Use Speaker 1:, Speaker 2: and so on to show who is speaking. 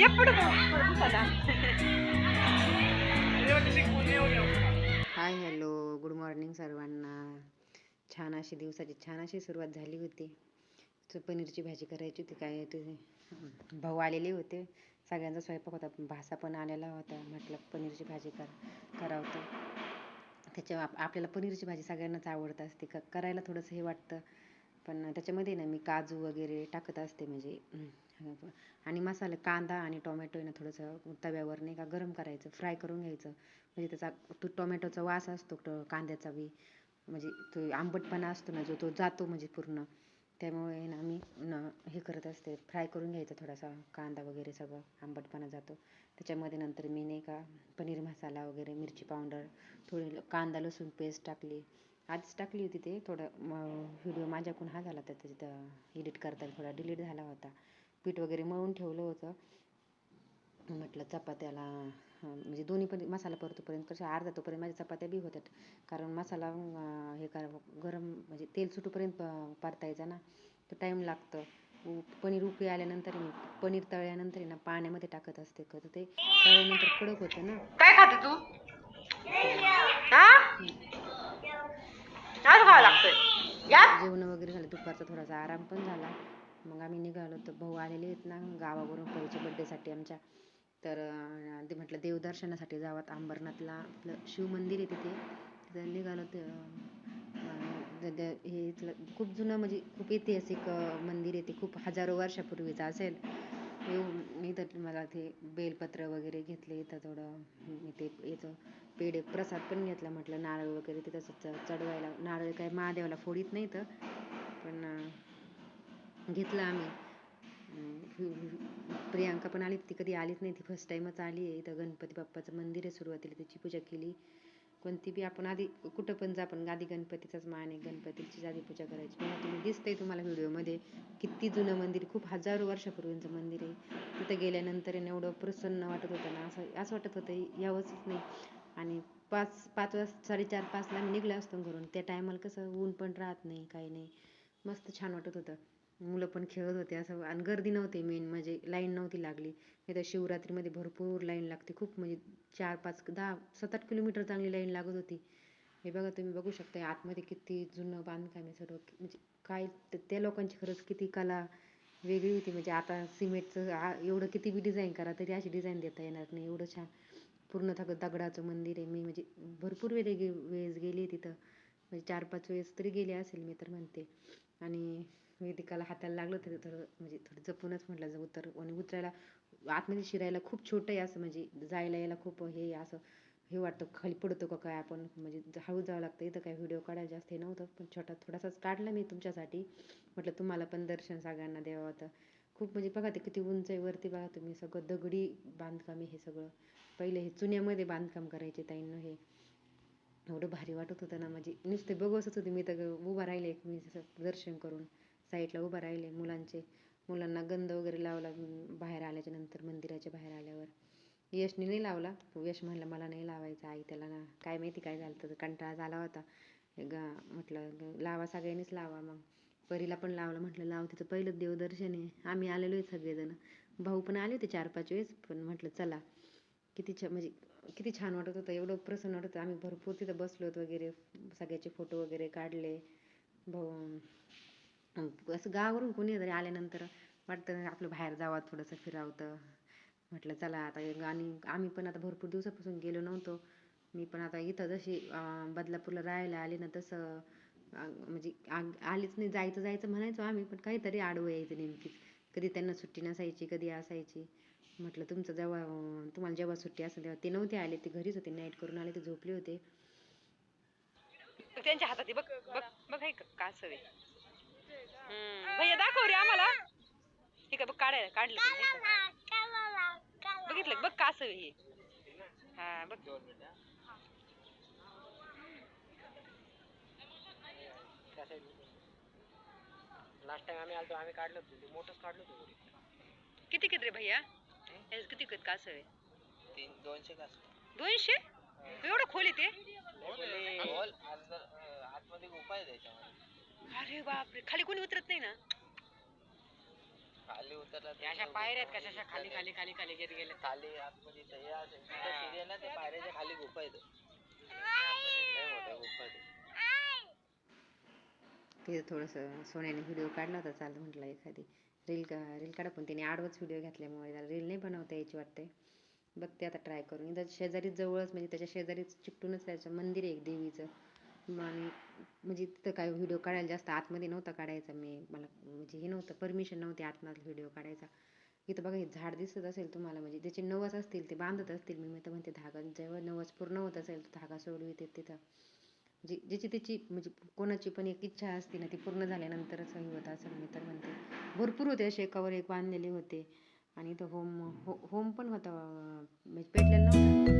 Speaker 1: ఎప్పుడు
Speaker 2: hi hello good morning सर्वांना छान अशी दिवसाची छान अशी सुरुवात झाली होती. तर पनीरची भाजी करायची होती काय ते भाऊ आलेले होते. सगळ्यांचा स्वयंपाक होता भासा पण आलेला होता. म्हटलं पनीरची भाजी कर करावं तर. त्याच्या आप- आपल्याला पनीरची भाजी सगळ्यांनाच आवडत असते. क करायला थोडंसं हे वाटतं. पण त्याच्यामध्ये ना मी काजू वगैरे टाकत असते म्हणजे आणि मसाला कांदा आणि टोमॅटो आहे ना थोडंसं तव्यावर नाही का गरम करायचं फ्राय करून घ्यायचं. म्हणजे त्याचा तो टोमॅटोचा वास असतो तो कांद्याचा बी. म्हणजे तो आंबटपणा असतो ना जो तो जातो म्हणजे पूर्ण. त्यामुळे ना मी न हे करत असते फ्राय करून घ्यायचं थोडासा कांदा वगैरे सगळं आंबटपणा जातो. त्याच्यामध्ये नंतर मी नाही का पनीर मसाला वगैरे मिरची पावडर थोडी कांदा लसूण पेस्ट टाकली आधीच टाकली होती ते थोडं व्हिडिओ माझ्याकडून हा झाला तर तिथं एडिट करताना थोडा डिलीट झाला होता. पीठ वगैरे मळून ठेवलं होतं. म्हटलं चपात्याला म्हणजे दोन्ही पण मसाला परतोपर्यंत कसं अर्धा तोपर्यंत माझ्या चपात्या बी होत्यात. कारण मसाला हे कर गरम म्हणजे तेल सुटूपर्यंत परतायचा ना तो टाईम लागतं. पनीर उकळी आल्यानंतर पनीर तळल्यानंतर ना पाण्यामध्ये टाकत असते. का तर ते तळल्यानंतर कडक होतं ना.
Speaker 1: काय खाते तू?
Speaker 2: जेवण वगैरे झालं दुपारचा थोडासा आराम पण झाला. मग आम्ही निघालो तर भाऊ आलेले आहेत ना गावावरून परीच्या बड्डेसाठी आमच्या. तर ते म्हटलं देवदर्शनासाठी जावात अंबरनाथला. आपलं शिव मंदिर आहे तिथे. तिथं निघालो तर हे इथलं खूप जुनं म्हणजे खूप ऐतिहासिक मंदिर आहे ते. खूप हजारो वर्षापूर्वीचं असेल. मी इथं मला ते बेलपत्र वगैरे घेतले इथं थोडं मी ते याचं पेढे प्रसाद पण घेतला म्हटलं नारळ वगैरे ते तसं च- चढवायला नारळ काय महादेवाला फोडीत नाही तर पण घेतलं आम्ही. प्रियांका पण आली ती कधी आलीच नाही ती फर्स्ट टाईमच आली आहे. इथं गणपती बाप्पाचं मंदिर आहे सुरुवातीला त्याची पूजा केली. कोणती बी आपण आधी कुठं पण जा पण आधी गणपतीचाच मान आहे गणपतीचीच आधी पूजा करायची. बघा तुम्ही दिसतंय तुम्हाला व्हिडिओमध्ये किती जुनं मंदिर खूप हजारो वर्षापूर्वीचं मंदिर आहे. तिथं गेल्यानंतर एवढं प्रसन्न वाटत होतं ना असं असं वाटत होतं यावंच नाही. आणि पाच पाच वाजता साडेचार पाचला आम्ही निघलो असतो घरून. त्या टायमाला कसं ऊन पण राहत नाही काही नाही. मस्त छान वाटत होतं. मुलं पण खेळत होते असं आणि गर्दी नव्हती मेन म्हणजे लाईन नव्हती लागली. नाही तर शिवरात्रीमध्ये भरपूर लाईन लागते खूप म्हणजे चार पाच दहा सात आठ किलोमीटर चांगली लाईन लागत होती. हे बघा तुम्ही बघू शकता आतमध्ये किती जुनं बांधकाम आहे सर्व. म्हणजे काय त्या लोकांची खरंच किती कला वेगळी होती. म्हणजे आता सिमेंटचं एवढं किती बी डिझाईन करा तरी अशी डिझाईन देता येणार नाही. एवढं छान. पूर्ण थग दगडाचं मंदिर आहे. मी म्हणजे भरपूर वेळे गे वेळेस गेली आहे तिथं. म्हणजे चार पाच वेळेस तरी गेले असेल मी तर म्हणते. आणि वेदिकाला हाताला लागलं तरी थोडं म्हणजे थोडं जपूनच म्हटलं जाऊ उतर आणि उतरायला आतमध्ये शिरायला खूप छोटं आहे असं म्हणजे जायला यायला खूप हे असं हे वाटतं खाली पडतो का काय आपण म्हणजे हळू जावं लागतं. इथं काय व्हिडिओ काढायला जास्त हे नव्हतं पण छोटा थोडासाच काढला मी तुमच्यासाठी. म्हटलं तुम्हाला पण दर्शन सगळ्यांना द्यावं होतं खूप म्हणजे बघा ते किती उंच आहे वरती बघा तुम्ही सगळं दगडी बांधकाम आहे हे सगळं. पहिले हे चुन्यामध्ये बांधकाम करायचे ताईंनं हे. एवढं भारी वाटत होतं ना म्हणजे नुसते बघतच होते मी तर उभा राहिले मी असं दर्शन करून. साईडला उभा राहिले मुलांचे. मुलांना गंध वगैरे लावला बाहेर आल्याच्यानंतर मंदिराच्या बाहेर आल्यावर. यशने नाही लावला. यश म्हणला मला नाही लावायचा आई त्याला ना काय माहिती काय झालं तर कंटाळा झाला होता. गा म्हटलं लावा सगळ्यांनीच लावा मग. परीला पण लावलं म्हटलं लाव तिचं पहिलं देवदर्शन आहे. आम्ही आलेलो आहे सगळेजण. भाऊ पण आले होते चार पाच वेळेस पण म्हटलं चला. किती छान म्हणजे किती छान वाटत होतं एवढं प्रसन्न वाटत होतं. आम्ही भरपूर तिथं बसलो होतो वगैरे सगळ्याचे फोटो वगैरे काढले. भाऊ असं गावावरून कोणी जरी आल्यानंतर वाटतं आपलं बाहेर जावं थोडंसं फिरावतं. म्हटलं चला आता आणि आम्ही पण आता भरपूर दिवसापासून गेलो नव्हतो. मी पण आता इथं जशी बदलापूरला राहायला आले ना तसं म्हणजे आलीच नाही जायचं जायचं म्हणायचो आम्ही पण काहीतरी आडवं यायचं नेमकीच. कधी त्यांना सुट्टी नसायची कधी असायची. म्हटलं तुमचं जेव्हा तुम्हाला जेव्हा सुट्टी असेल तेव्हा ते नव्हते आले ते घरीच होते नाईट करून आले ते झोपले होते.
Speaker 1: त्यांच्या हातात बघ बघ बघ का सवय? भैया दाखव रे आम्हाला हे का बघ काढायला काढलं? बघितलं? बघ कासव हे हा बघ
Speaker 3: लास्ट टाइम आम्ही आलतो आम्ही काढलं होतं मोठंच काढलं होतं
Speaker 1: किती किती रे भैया किती किती कासव आहे
Speaker 3: दोनशे का
Speaker 1: दोनशे एवढं खोल ते
Speaker 3: आतमध्ये उपाय
Speaker 1: अरे बापरे. खाली कोणी उतरत नाही ना?
Speaker 4: खाली उतरला
Speaker 3: अशा पायऱ्या आहेत कशा? खाली खाली खाली खाली घेत गेले.
Speaker 4: खाली आतमध्ये ते हे असेल तिथं सीडी आहे ना ते पायऱ्याच्या खाली गुफा येतो मोठ्या गुफा आहे
Speaker 2: तिथं थोडंसं सोन्याने व्हिडिओ काढला होता चाल म्हटलं एखादी. रील का रील काढा पण तिने आडवच व्हिडिओ घातल्यामुळे त्याला रील नाही बनवता यायची वाटते बघते आता ट्राय करून. इथं शेजारीच जवळच म्हणजे त्याच्या शेजारीच चिकटूनच त्याचं मंदिर आहे एक देवीचं. आणि म्हणजे तिथं काय व्हिडिओ काढायला जास्त आतमध्ये नव्हता काढायचा मी. मला म्हणजे हे नव्हतं परमिशन नव्हती आतमध्ये व्हिडिओ काढायचा. इथं बघा हे झाड दिसत असेल तुम्हाला म्हणजे त्याचे नवस असतील ते बांधत असतील. मी तर म्हणते धागा जेव्हा नवस पूर्ण होत असेल तर धागा सोडविते तिथं. म्हणजे ज्याची त्याची म्हणजे कोणाची पण एक इच्छा असते ना ती पूर्ण झाल्यानंतरच हे होत असं मी तर म्हणते भरपूर होते असे एकावर एक बांधलेले होते. आणि इथं होम हो होम पण होता म्हणजे पेटलेला नव्हता.